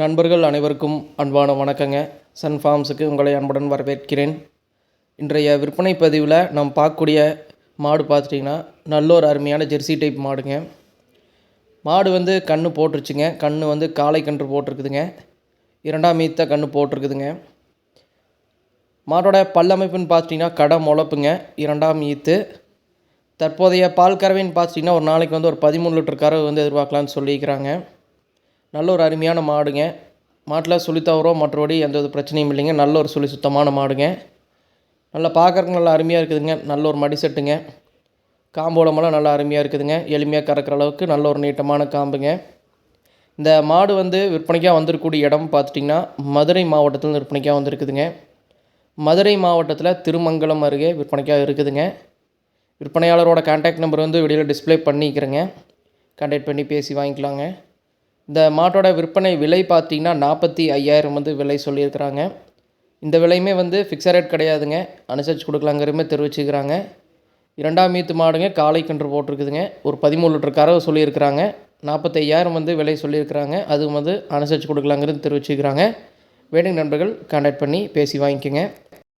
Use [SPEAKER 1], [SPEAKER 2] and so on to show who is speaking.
[SPEAKER 1] நண்பர்கள் அனைவருக்கும் அன்பான வணக்கங்க. சன் ஃபார்ம்ஸுக்கு உங்களை அன்புடன் வரவேற்கிறேன். இன்றைய விற்பனை பதிவில் நாம் பார்க்கக்கூடிய மாடு பார்த்துட்டிங்கன்னா நல்ல ஒரு அருமையான ஜெர்சி டைப் மாடுங்க. மாடு வந்து கன்று போட்டுருச்சுங்க. கன்று வந்து காளை கன்று போட்டிருக்குதுங்க. இரண்டாம் மீத்த கன்று போட்டிருக்குதுங்க. மாட்டோட பல்லமைப்புன்னு பார்த்துட்டிங்கன்னா கடை முளப்புங்க இரண்டாம் ஈத்து தற்போதைய பால் கறவைன்னு பார்த்துட்டிங்கன்னா ஒரு நாளைக்கு வந்து ஒரு பதிமூணு லிட்டர் கறவை வந்து எதிர்பார்க்கலான்னு சொல்லியிருக்கிறாங்க. நல்ல ஒரு அருமையான மாடுங்க. மாட்டில் சுழி தவறோ மற்றபடி எந்த ஒரு பிரச்சனையும் இல்லைங்க. நல்ல ஒரு சுழி சுத்தமான மாடுங்க. நல்லா பார்க்கறதுக்கு நல்லா அருமையாக இருக்குதுங்க. நல்ல ஒரு மடி செட்டுங்க. காம்போலமெல்லாம் நல்லா அருமையாக இருக்குதுங்க. எளிமையாக கறக்கிற அளவுக்கு நல்ல ஒரு நீட்டமான காம்புங்க. இந்த மாடு வந்து விற்பனைக்காக வந்திருக்கக்கூடிய இடம் பார்த்துட்டிங்கன்னா மதுரை மாவட்டத்தில் விற்பனைக்காக வந்திருக்குதுங்க. மதுரை மாவட்டத்தில் திருமங்கலம் அருகே விற்பனைக்காக இருக்குதுங்க. விற்பனையாளரோட கான்டாக்ட் நம்பர் வந்து வெளியில் டிஸ்ப்ளே பண்ணிக்கிறேங்க. கான்டாக்ட் பண்ணி பேசி வாங்கிக்கலாங்க. இந்த மாட்டோட விற்பனை விலை பார்த்தீங்கன்னா நாற்பத்தி ஐயாயிரம் வந்து விலை சொல்லியிருக்கிறாங்க. இந்த விலையுமே வந்து ஃபிக்ஸட் ரேட் கிடையாதுங்க. அனுசரித்து கொடுக்கலாங்கிறமே தெரிவிச்சுக்கிறாங்க. இரண்டாம் மீத்து மாடுங்க காளை கன்று போட்டிருக்குதுங்க. ஒரு பதிமூணு லிட்டர் கறவை சொல்லியிருக்கிறாங்க. நாற்பத்தையாயிரம் வந்து விலை சொல்லியிருக்கிறாங்க. அது வந்து அனுசரித்து கொடுக்கலாங்கிறது தெரிவிச்சுக்கிறாங்க. வேணுங்க நண்பர்கள் கான்டாக்ட் பண்ணி பேசி வாங்கிக்கோங்க.